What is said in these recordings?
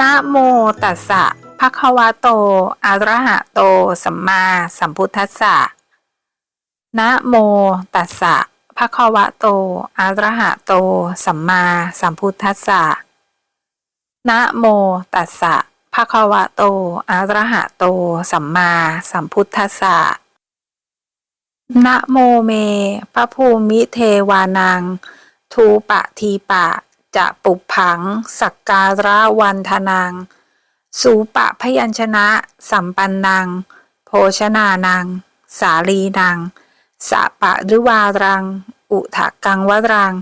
นะโมตัสสะภะคะวะโต อะระหะโต สัมมาสัมพุทธัสสะนะโมตัสสะภะคะวะโต อะระหะโต สัมมาสัมพุทธัสสะนะโมตัสสะภะคะวะโต อะระหะโต สัมมาสัมพุทธัสสะนะโมเมพระภูมิเทวานัง ทูปะทีปะ จะปุกผัง สักการะวันทนังสูปะพยัญชนะ สัมปันนังโภชนานังสาลีนังสะปะริวารัง อุทะกังวรัง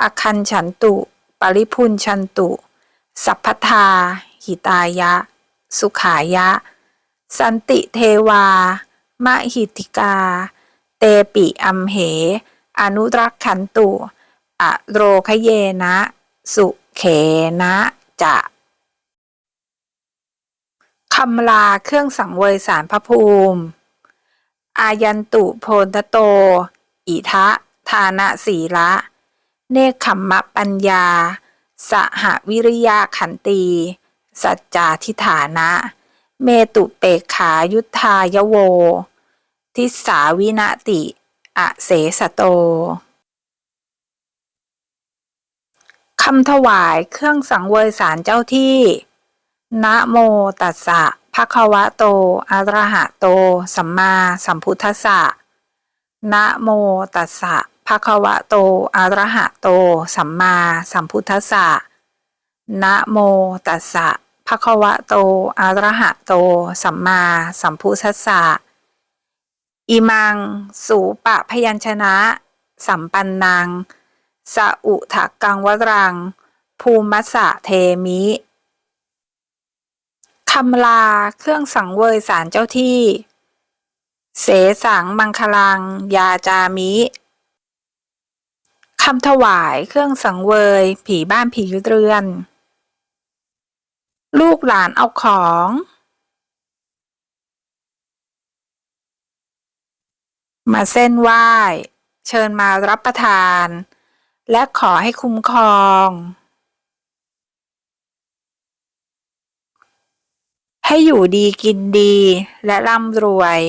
อคันฉันตุ ปริพุนชันตุ สัพพทา หิตายะ สุขายะ สันติเทวามหิติกา เตปิอัมเห อนุรักขันตุ อโรคเยนะ สุเขนะจะคำลาเครื่องสังเวยสารพระภูมิ อายันตุโพนโต อิทะทานะสีละ เนคขมมะปัญญา สหวิริยาขันตี สัจจาทิฐานะ เมตุเปกขายุทธายโว ทิสาวินติ อเสสโต คำถวายเครื่องสังเวยสารเจ้าที่ นะโมตัสสะภะคะวะโต อะระหะโต สัมมาสัมพุทธัสสะ นะโมตัสสะภะคะวะโต อะระหะโต สัมมาสัมพุทธัสสะ นะโมตัสสะภะคะวะโต อะระหะโต สัมมาสัมพุทธัสสะ อิมัง สูปะพยัญชนะ สัมปันนัง สะอุทะกังวรัง ภูมัสสะเทมิคำลาเครื่องสังเวยสารเจ้าที่ เสสังมังคลัง ยาจามิคำถวายเครื่องสังเวย ผีบ้านผีเรือน ลูกหลานเอาของ มาเส้นไหว้ เชิญมารับประทาน และขอให้คุ้มครอง ให้อยู่ดีกินดีและร่ำรวย